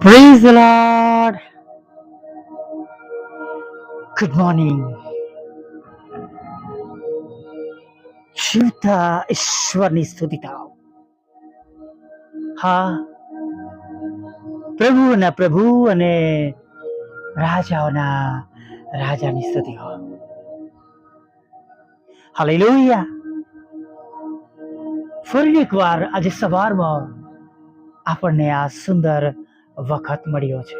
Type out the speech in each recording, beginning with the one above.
The Lord. Good morning. જીવતા ઈશ્વરની સ્તુતિ થાવ હા પ્રભુના પ્રભુ અને રાજાઓના રાજાની સ્તુતિ હો હાલેલુયા ફરી એકવાર આજે સવારમાં આપણને આ સુંદર વખત મળ્યો છે.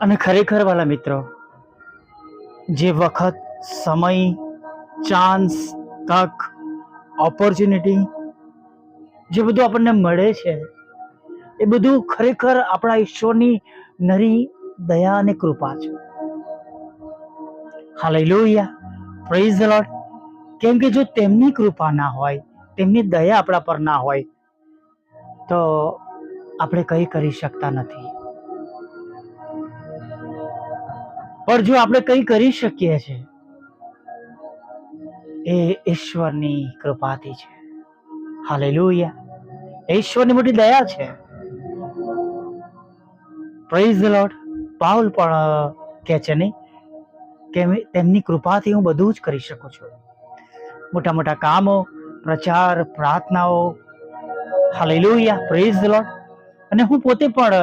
અને ખરેખર વાલા મિત્રો, જે વખત સમય ચાન્સ તક ઓપોર્ચ્યુનિટી જે બધું આપણને મળે છે, એ બધું ખરેખર આપણા ઈશ્વરની નરી દયા અને કૃપા છે. હા લઈ હાલેલુયા પ્રેઝ ધ લોર્ડ કેમ કે જો તેમની કૃપા ના હોય, તેમની દયા આપણા પર ના હોય તો આપણે કંઈ કરી શકતા નથી. પણ જો આપણે કંઈ કરી શકીએ છીએ એ ઈશ્વરની કૃપાથી છે. હાલેલુયા. એ ઈશ્વરની મોટી દયા છે. પ્રેઝ ધ લોર્ડ પાઉલ પણ કહે છે નહીં કે તેમની કૃપાથી હું બધું જ કરી શકું છું. મોટા મોટા કામો, પ્રચાર, પ્રાર્થનાઓ હાલેલુયા પ્રેઝ ધ લોર્ડ અને હું પોતે પણ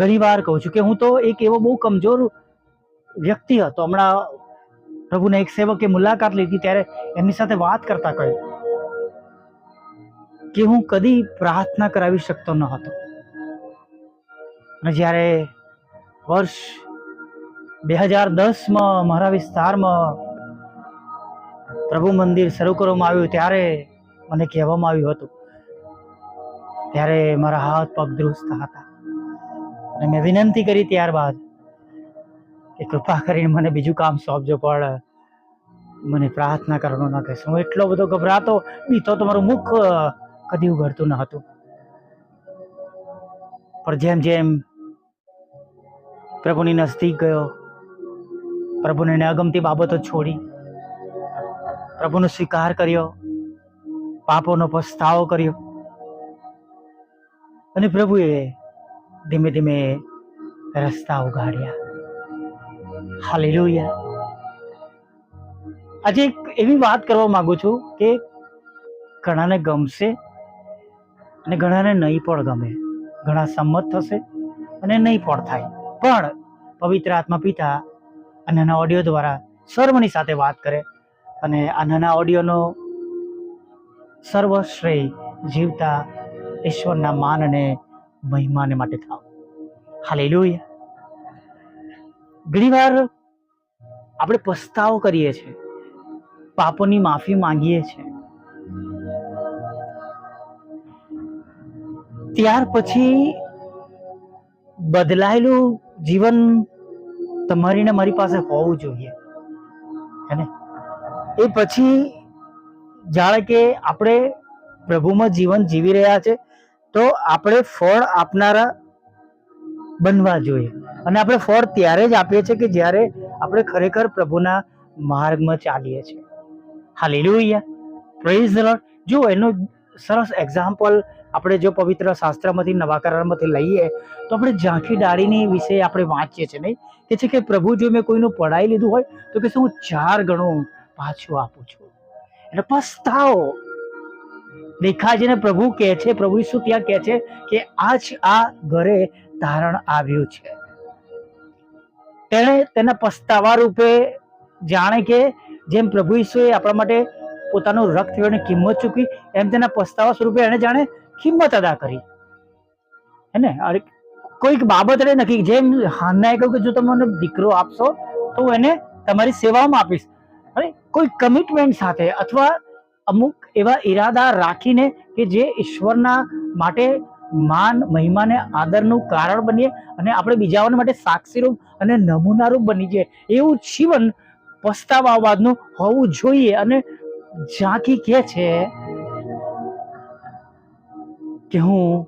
ઘણી વાર કહું છું કે હું તો એક એવો બહુ કમજોર વ્યક્તિ હતો. હમણાં પ્રભુના એક સેવકે મુલાકાત લીધી ત્યારે એમની સાથે વાત કરતા કહ્યું કે હું કદી પ્રાર્થના કરાવી શકતો ન હતો. અને જ્યારે વર્ષ બે હજાર દસમાં મારા વિસ્તારમાં પ્રભુ મંદિર શરૂ કરવામાં આવ્યું ત્યારે મને કહેવામાં આવ્યું હતું ત્યારે મારા હાથ પગ દુરુસ્ત હતા. અને મેં વિનંતી કરી ત્યારબાદ કે કૃપા કરીને મને બીજું કામ સોંપજો, પણ મને પ્રાર્થના કરવાનું ન કહેશો. હું એટલો બધો ગભરાતો બીતો તો મારું મુખ કદી ઉઘડતું ન હતું. પણ જેમ જેમ પ્રભુની નજદીક ગયો, પ્રભુને અગમતી બાબતો છોડી, પ્રભુનો સ્વીકાર કર્યો, પાપોનો પસ્તાવો કર્યો અને પ્રભુએ ધીમે ધીમે રસ્તા ઉગાડ્યા. હાલી હાલેલુયા. આજે એક એવી વાત કરવા માંગુ છું કે ઘણાને ગમશે અને ઘણાને નહીં પણ ગમે. ઘણા સંમત થશે અને નહીં પણ થાય. પણ પવિત્ર આત્મા પિતા આ નાના ઓડિયો દ્વારા સર્વની સાથે વાત કરે અને આ નાના ઓડિયોનો સર્વશ્રેય જીવતા ઈશ્વરના માન અને મહિમાને માટે થાવ. હાલેલુયા. ઘણીવાર આપણે પસ્તાવો કરીએ છીએ, પાપોની માફી માંગીએ છીએ. ત્યાર પછી બદલાયેલું જીવન તમારી ને મારી પાસે હોવું જોઈએ. હેને એ પછી જાણે કે આપણે પ્રભુમાં જીવન જીવી રહ્યા છે તો આપણે ફળ આપનારા બનવા જોઈએ. અને આપણે ફળ ત્યારે જ આપીએ છીએ કે જ્યારે આપણે ખરેખર પ્રભુના માર્ગમાં ચાલીએ છીએ. હા પ્રેઝ ધ લોર્ડ જો એનો સરસ એક્ઝામ્પલ આપણે જો પવિત્ર શાસ્ત્રમાંથી નવા કરારમાંથી લઈએ, તો આપણે ઝાંખી ડાળીની વિશે આપણે વાંચીએ છીએ નહીં? કે છે કે પ્રભુ જો મેં કોઈનું પડાવી લીધું હોય, તો કે શું હું ચાર ગણું પાછું આપું છું? એટલે પસ્તાવો દેખાય છે ને પ્રભુ કહે છે, પ્રભુ ઈસુ ત્યાં કહે છે કે આ જ આ ઘરે તારણ આવ્યું છે. તેણે તેના પસ્તાવા રૂપે જાણે કે જેમ પ્રભુ ઈસુએ આપણા માટે પોતાનું રક્ત વેડની કિંમત ચૂકી એમ તેના પસ્તાવા સ્વરૂપે એણે જાણે કિંમત અદા કરી. હે ને? અરે, કોઈક બાબત એને નક્કી જેમ હાનનાએ કહ્યું કે જો તમે મને દીકરો આપશો, તો એને તમારી સેવામાં આપીશ. અરે, કોઈ કમિટમેન્ટ સાથે અથવા અમુક એવા ઈરાદા રાખીને કે જે ઈશ્વરના માટે માન, મહિમાને આદરનું કારણ બનીએ અને આપણે બીજાઓને માટે સાક્ષીરૂપ અને નમૂનારૂપ બની જઈએ. એવું જીવન પસ્તાવાવાદનું હોવું જોઈએ અને ઝાંખી કે છે કે હું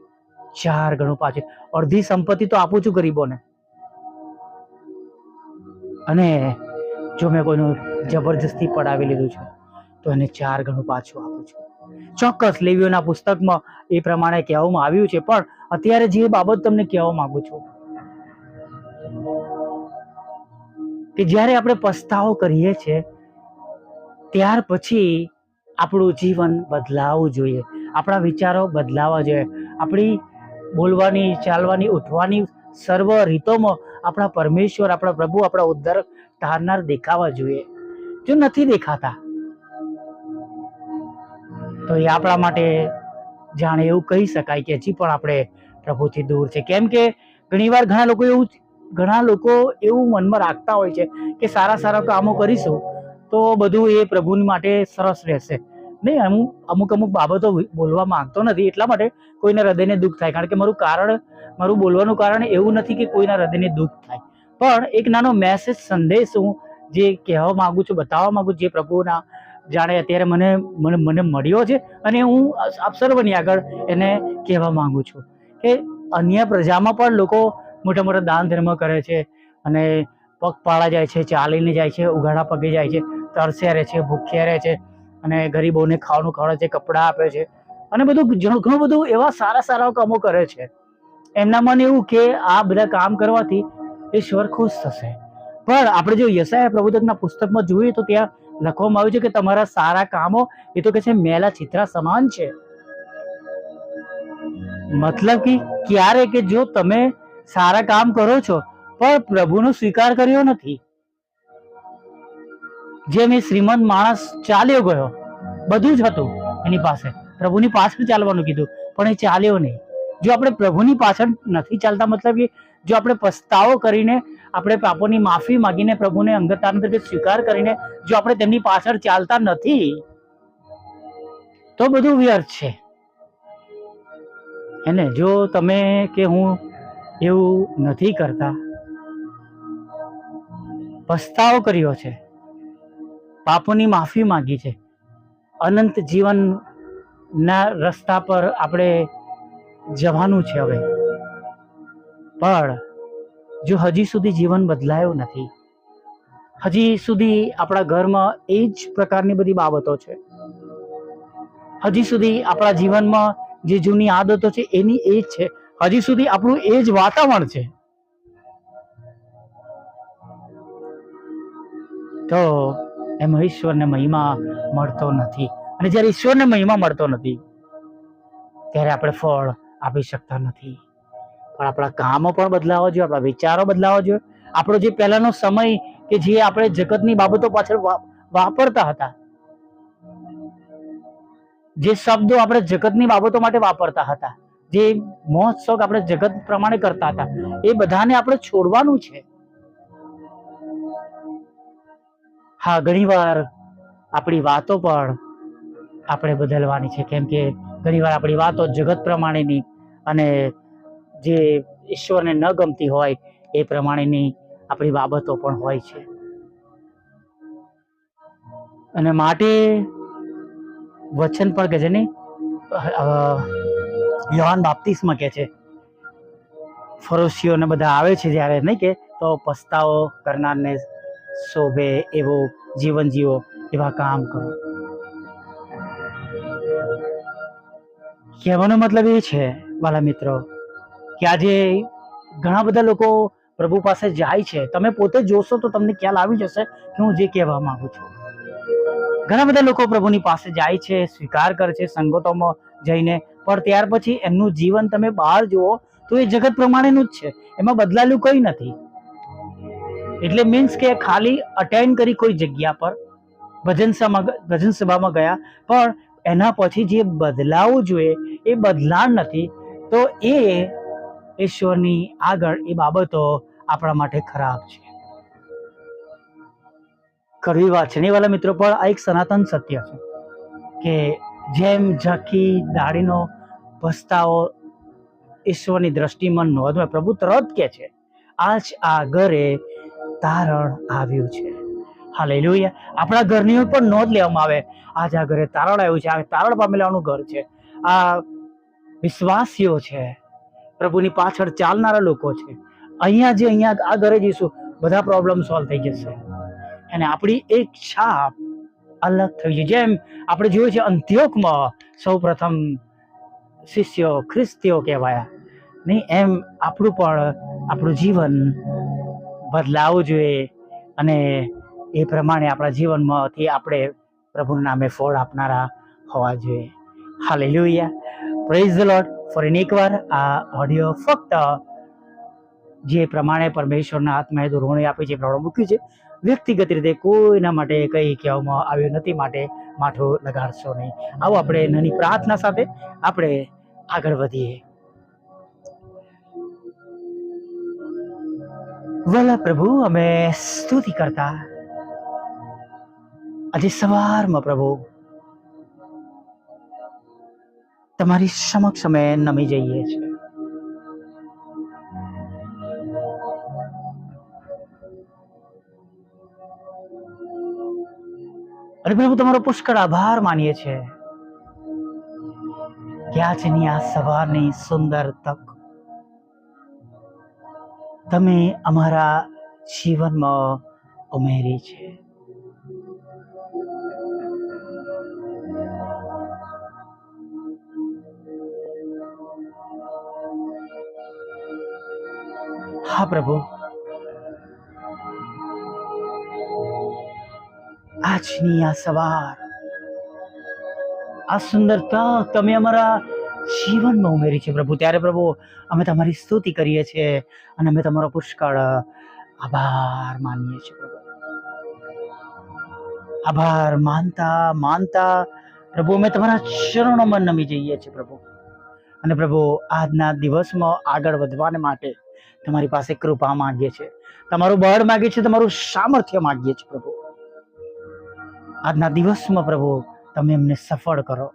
ચાર ગણું પાછું અડધી સંપત્તિ તો આપું છું ગરીબોને. અને જો મેં કોઈનું જબરજસ્તી પડાવી લીધું છે તો એને ચાર ગણું પાછું આપું છું. ચોક્કસ લેવીઓના પુસ્તકમાં એ પ્રમાણે કહેવામાં આવ્યું છે, પણ અત્યારે જે બાબત તમને કહેવા માંગુ છું કે જ્યારે આપણે પસ્તાવો કરીએ છીએ, ત્યાર પછી આપણું જીવન બદલાવવું જોઈએ, આપણા વિચારો બદલાવા જોઈએ, આપણી બોલવાની, ચાલવાની, ઉઠવાની સર્વ રીતોમાં આપણા પરમેશ્વર, આપણા પ્રભુ, આપણા ઉદ્ધાર ધારનાર દેખાવા જોઈએ. જો નથી દેખાતા તો એ આપણા માટે જાણે એવું કહી શકાય કે હજી પણ આપણે પ્રભુથી દૂર છે. કેમ કે ઘણીવાર ઘણા લોકો એવું ઘણા લોકો એવું મનમાં રાખતા હોય છે કે સારા સારા કામો કરીશું તો બધું એ પ્રભુની માટે સરસ રહેશે. નહીં, હું અમુક અમુક બાબતો બોલવા માંગતો નથી. એટલા માટે કોઈના હૃદયને દુઃખ થાય. કારણ કે મારું કારણ, મારું બોલવાનું કારણ એવું નથી કે કોઈના હૃદયને દુઃખ થાય. પણ એક નાનો મેસેજ સંદેશ હું જે કહેવા માંગુ છું, બતાવવા માગું છું, જે પ્રભુના જાણે અત્યારે મને મને મને મળ્યો છે અને હું આપ આગળ એને કહેવા માંગુ છું કે અન્ય પ્રજામાં પણ લોકો મોટા મોટા દાન ધર્મ કરે છે અને પગપાળા જાય છે, ચાલીને જાય છે, ઉઘાડા પગે જાય છે તરસ્યા રહે છે, ભૂખ્યા રહે છે અને ગરીબોને ખાવાનું ખવડાવે છે, કપડાં આપે છે અને બધું ઘણું ઘણું બધું એવા સારા સારા કામો કરે છે. એમના મને એવું કે આ બધા કામ કરવાથી ઈશ્વર ખુશ થશે. પણ આપણે જો યશાય પ્રબોધકના પુસ્તકમાં જોઈએ તો ત્યાં લખવામાં આવ્યું છે કે તમારા સારા કામો, એ તો કે છે મેલા ચિત્રા સમાન છે. મતલબ કે ક્યારે કે જો તમે સારા કામ કરો છો, પણ પ્રભુનો સ્વીકાર કર્યો નથી. જેમ એ શ્રીમંત માણસ ચાલ્યો ગયો, બધું જ હતું એની પાસે. પ્રભુની પાછળ ચાલવાનું કીધું, પણ એ ચાલ્યો નહીં. જો આપણે પ્રભુની પાછળ નથી ચાલતા, મતલબ કે જો આપણે પસ્તાવો કરીને આપણે પાપોની માફી માંગીને પ્રભુને અંગતાન તરીકે સ્વીકાર કરીને જો આપણે તેમની પાછળ ચાલતા નથી, તો બધું વ્યર્થ છે. એને જો તમે કે હું એવું નથી કરતા, પસ્તાવો કર્યો છે, પાપોની માફી માંગી છે, અનંત જીવનના રસ્તા પર આપણે જવાનું છે હવે. પણ જો હજી સુધી જીવન બદલાયું નથી, હજી સુધી આપણા ઘરમાં એ જ પ્રકારની બધી બાબતો છે. હજી સુધી આપણા જીવનમાં જે જૂની આદતો છે એની એ જ છે. હજી સુધી આપણું એ જ વાતાવરણ છે. તો એમ ઈશ્વરને મહિમા મળતો નથી. અને જ્યારે ઈશ્વરને મહિમા મળતો નથી, ત્યારે આપણે ફળ આપી શકતા નથી. પણ આપણા કામો પણ બદલાવા જોઈએ, આપણા વિચારો બદલાવા જોઈએ. આપણો જે પહેલાનો સમય કે જે આપણે જગતની બાબતો પાછળ વાપરતા હતા, જે શબ્દો આપણે જગતની બાબતો માટે વાપરતા હતા, જે મહોત્સવ આપણે જગત પ્રમાણે કરતા હતા, એ બધાને આપણે છોડવાનું છે. હા, ઘણીવાર આપણી વાતો પણ આપણે બદલવાની છે. કેમ કે ઘણીવાર આપણી વાતો જગત પ્રમાણેની અને જે ઈશ્વરને ન ગમતી હોય એ પ્રમાણેની આપણી બાબતો પણ હોય છે. અને માટે વચન પણ કે છે ને યોહાન બાપ્તિસમાં કે છે, ફરોશીઓને બધા આવે છે જ્યારે નહીં કે, તો પસ્તાવો કરનારને શોભે એવો જીવન જીવો એવા કામ કરો. કહેવાનો મતલબ એ છે, વાલા મિત્રો કે આજે ઘણા બધા લોકો પ્રભુ પાસે જાય છે. તમે પોતે જોશો તો તમને ખ્યાલ આવી જશે કે હું જે કહેવા માંગુ છું. ઘણા બધા લોકો પ્રભુની પાસે જાય છે, સ્વીકાર કરે છે, સંગતોમાં જઈને, પણ ત્યાર પછી એમનું જીવન તમે બહાર જુઓ તો એ જગત પ્રમાણેનું જ છે. એમાં બદલાયેલું કંઈ નથી. એટલે મીન્સ કે ખાલી અટેન્ડ કરી કોઈ જગ્યા પર, ભજન ભજન સભામાં ગયા, પણ એના પછી જે બદલાવ જોઈએ, એ બદલાણ નથી. તો એ ઈશ્વરની આગળ એ બાબતો આપણા માટે ખરાબ છે. કરવી વાત છે વાલા મિત્રો, પણ આ એક સનાતન સત્ય છે કે જેમ ઝાંખી દાઢીનો ભસ્તાઓ ઈશ્વરની દ્રષ્ટિમાં નોંધમાં પ્રભુ તરત કે છે, આજ આ ઘરે તારણ આવ્યું છે. હા લઈ લઈએ આપણા ઘરની પણ નોંધ લેવામાં આવે. આજ આ ઘરે તારણ આવ્યું છે. આ તારણ પામેલાનું ઘર છે. આ વિશ્વાસીઓ છે. પ્રભુની પાછળ ચાલનારા લોકો છે. અહીંયા જે અહીંયા આ ઘરે જઈશું, બધા પ્રોબ્લેમ સોલ્વ થઈ જશે. અને આપણી એક છાપ અલગ થઈ છે જેમ આપણે જોયું છે અંત્યોકમાં સૌ પ્રથમ શિષ્યો ખ્રિસ્તીઓ કહેવાયા. નહીં, એમ આપણું પણ આપણું જીવન બદલાવવું જોઈએ. અને એ પ્રમાણે આપણા જીવનમાંથી આપણે પ્રભુના નામે ફળ આપનારા હોવા જોઈએ. હાલે લોહિયા પ્રેઝ ધ લોર્ડ ફરી એકવાર આ ઓડિયો ફક્ત જે પ્રમાણે પરમેશ્વરના આત્માએ ધોરણે આપી એ પ્રમાણે મૂક્યું છે. વ્યક્તિગત રીતે કોઈના માટે કંઈ કહેવામાં આવ્યું નથી, માટે માથો લગાડશો નહીં. આવો આપણે નાની પ્રાર્થના સાથે આપણે આગળ વધીએ. વલા પ્રભુ, અમે સ્તુતિ કરતા. આજે સવારમાં પ્રભુ તમારી સમક્ષ અમે નમી જઈએ છીએ. અને પ્રભુ, તમારો પુષ્કળ આભાર માનીએ છીએ. કે આજની આ સવારની સુંદર તક. તમે અમારા જીવનમાં ઉમેરી છે. હા, પ્રભુ. આજની આ સવાર, આ સુંદરતા તમે અમારા જીવનમાં ઉમેરી છે, પ્રભુ. ત્યારે, પ્રભુ, અમે તમારી સ્તુતિ કરીએ છીએ અને અમે તમારો પુષ્કળ આભાર માનીએ છીએ, પ્રભુ. આભાર માનતા માનતા, પ્રભુ, અમે તમારા ચરણોમાં નમી જઈએ છીએ, પ્રભુ. અને, પ્રભુ, આજના દિવસમાં આગળ વધવાને માટે તમારી પાસે કૃપા માંગીએ છીએ. તમારું બળ માંગીએ છીએ, તમારું સામર્થ્ય માંગીએ છીએ પ્રભુ. આજના દિવસમાં પ્રભુ, તમે એમને સફળ કરો.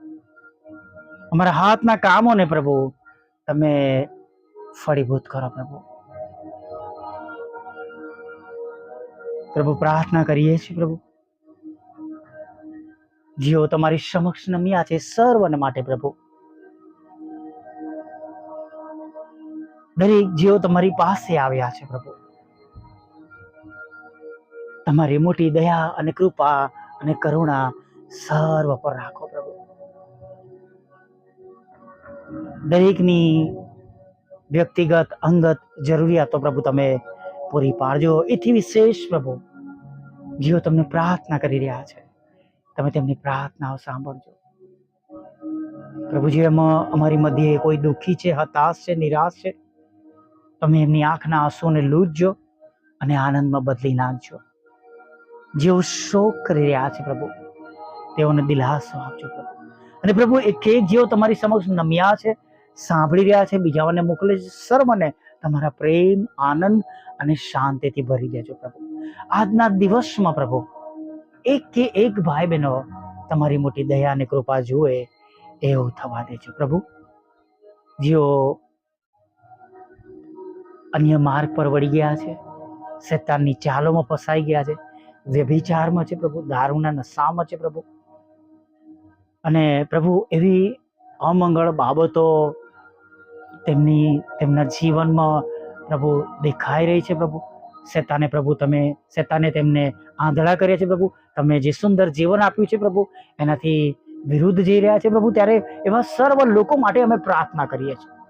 અમારા હાથના કામોને પ્રભુ, તમે ફળીભૂત કરો પ્રભુ. પ્રભુ, પ્રાર્થના કરીએ છીએ પ્રભુ. જેઓ તમારી સમક્ષ નમ્યા છે સર્વને માટે પ્રભુ. દરેક જીવો તમારી પાસે આવ્યા છે પ્રભુ. તમારી મોટી દયા અને કૃપા અને કરુણા સર્વ પર રાખો પ્રભુ. દરેકની વ્યક્તિગત, અંગત જરૂરિયાતો પ્રભુ તમે પૂરી પાડજો. એથી વિશેષ પ્રભુ જેઓ તમને પ્રાર્થના કરી રહ્યા છે. તમે તેમની પ્રાર્થનાઓ સાંભળજો. પ્રભુજી એમાં અમારી મધ્યે કોઈ દુઃખી છે, હતાશ છે, નિરાશ છે તમે એમની આંખના આંસુને લૂંટજો અને આનંદમાં બદલી નાખજો. જેઓ શોક કરી રહ્યા છે પ્રભુ, તેઓને દિલાસો આપજો પ્રભુ. અને પ્રભુ એક એક જેઓ તમારી સમક્ષ નમ્યા છે, સાંભળી રહ્યા છે, બીજાઓને મોકલે છે, સર્વને તમારા પ્રેમ, આનંદ અને શાંતિથી ભરી દેજો પ્રભુ. આજના દિવસમાં પ્રભુ, એક કે એક ભાઈ બહેનો તમારી મોટી દયા અને કૃપા જુએ, એવું થવા દેજો પ્રભુ. જેઓ અન્ય માર્ગ પર વળી ગયા છે. શેતાનની ચાલોમાં ફસાઈ ગયા છે. વ્યભિચારમાં છે પ્રભુ, દારૂના નશામાં છે પ્રભુ. અને પ્રભુ, એવી અમંગળ બાબતો તેમની, તેમના જીવનમાં પ્રભુ દેખાઈ રહી છે પ્રભુ. શેતાને પ્રભુ, તમે, શેતાને તેમને આંધળા કર્યા છે પ્રભુ. તમે જે સુંદર જીવન આપ્યું છે પ્રભુ, એનાથી વિરુદ્ધ જઈ રહ્યા છે પ્રભુ. ત્યારે એવા સર્વ લોકો માટે અમે પ્રાર્થના કરીએ છીએ.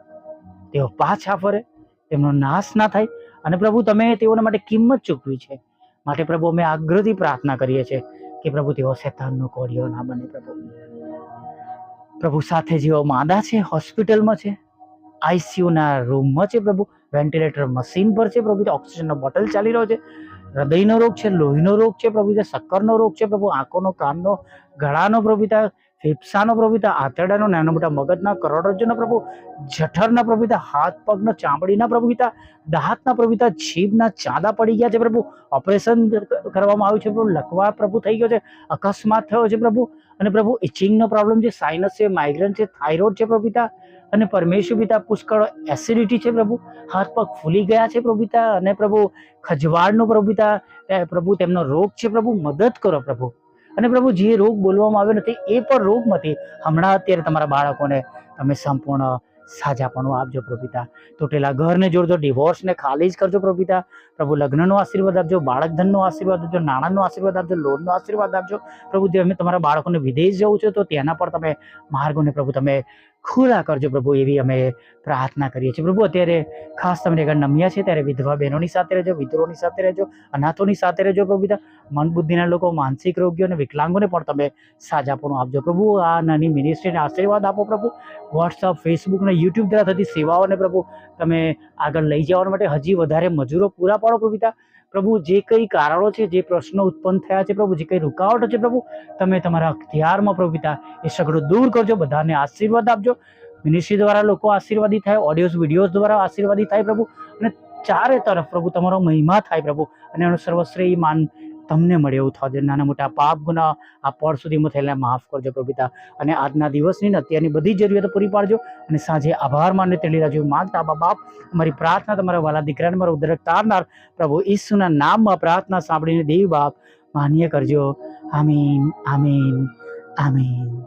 તેઓ પાછા ફરે. તેમનો નાશ ના થાય. અને પ્રભુ, તમે તેઓના માટે કિંમત ચૂકવી છે. માટે પ્રભુ, અમે આગ્રહથી પ્રાર્થના કરીએ છીએ કે પ્રભુ, તેઓ શેતાનનો કોડિયો ના બને પ્રભુ. પ્રભુ, સાથે જેઓ માંદા છે, હોસ્પિટલમાં છે આઈસીયુના રૂમમાં છે પ્રભુ, વેન્ટિલેટર મશીન પર છે પ્રભુ ઓક્સિજનનો બોટલ ચાલી રહ્યો છે. હૃદયનો રોગ છે, લોહીનો રોગ છે પ્રભુ શક્કરનો રોગ છે પ્રભુ, આંખોનો, કાનનો, ગળાનો પ્રભુતા ફેફસાનો પ્રભુતા આંતરડાનો નાના મોટા મગજના કરોડરજ્જુના પ્રભુ, જઠરના પ્રભુતા હાથ પગના ચામડીના પ્રભુતા, દાંતના પ્રભુતા, જીભના ચાંદા પડી ગયા છે પ્રભુ. ઓપરેશન કરવામાં આવ્યું છે પ્રભુ લકવા પ્રભુ થઈ ગયો છે, અકસ્માત થયો છે પ્રભુ. અને પ્રભુ, ઇચિંગનો પ્રોબ્લેમ છે સાઇનસ છે માઇગ્રેન છે થાઇરોઇડ છે પ્રભુતા. અને પરમેશ્વર પિતા, પુષ્કળ એસિડિટી છે પ્રભુ. હાથ પગ ફૂલી ગયા છે પ્રભુતા અને પ્રભુ, ખજવાળનો પ્રભુતા પ્રભુ, તેમનો રોગ છે પ્રભુ. મદદ કરો પ્રભુ. અને પ્રભુ, જે રોગ બોલવામાં આવ્યો નથી, એ પણ રોગમાંથી હમણાં અત્યારે તમારા બાળકોને તમે સંપૂર્ણ સાજાપણું આપજો પ્રભુતા તૂટેલા ઘરને જોડજો, ડિવોર્સને ખાલી જ કરજો પ્રભુતા પ્રભુ, લગ્નનો આશીર્વાદ આપજો બાળક ધનનો આશીર્વાદ આપજો, નાણાંનો આશીર્વાદ આપજો, લોનનો આશીર્વાદ આપજો. પ્રભુ, જે અમે તમારા બાળકોને વિદેશ જવું છે, તો તેના પર તમે માર્ગોને પ્રભુ, તમે ખુલ્લા કરજો પ્રભુ એવી અમે પ્રાર્થના કરીએ છીએ. પ્રભુ, અત્યારે ખાસ તમને આગળ નમ્યા છે ત્યારે વિધવા બહેનોની સાથે રહેજો વિધરોની સાથે રહેજો, અનાથોની સાથે રહેજો પ્રભુ પિતા. મન બુદ્ધિના લોકો, માનસિક રોગીઓ અને વિકલાંગોને પણ તમે સાજાપણું આપજો. પ્રભુ, આ નાની મિનિસ્ટ્રીને આશીર્વાદ આપો પ્રભુ. વોટ્સઅપ ફેસબુક અને યુટ્યુબ દ્વારા થતી સેવાઓને પ્રભુ તમે આગળ લઈ જવા માટે હજી વધારે મજૂરો પૂરા પાડો પ્રભુ પ્રભુ, જે કંઈ કારણો છે, જે પ્રશ્નો ઉત્પન્ન થયા છે પ્રભુ, જે કંઈ રૂકાવટો છે પ્રભુ, તમે તમારા અખ્તિયારમાં પ્રભુ પિતા એ સગડો દૂર કરજો, બધાને આશીર્વાદ આપજો. મિનિસ્ટ્રી દ્વારા લોકો આશીર્વાદી થાય ઓડિયોઝ વિડીયોઝ દ્વારા આશીર્વાદી થાય પ્રભુ. અને ચારે તરફ પ્રભુ તમારો મહિમા થાય પ્રભુ. અને એનો સર્વશ્રેય માન તમને મળે એવું થવા દે નાના મોટા પાપ ગુના આ પળ સુધીમાં થયેલા, માફ કરજો પ્રભુ અને આજના દિવસની અત્યારની બધી જરૂરિયાતો પૂરી પાડજો અને સાંજે આભાર માનને તેડી રાજુ માગતા બા બાપ, અમારી પ્રાર્થના તમારા વાલા દીકરાને, મારો ઉદ્ધરક તારનાર પ્રભુ ઈસુના નામમાં પ્રાર્થના સાંભળીને દેવી બાપ માન્ય કરજો. આમીન આમીન આમીન.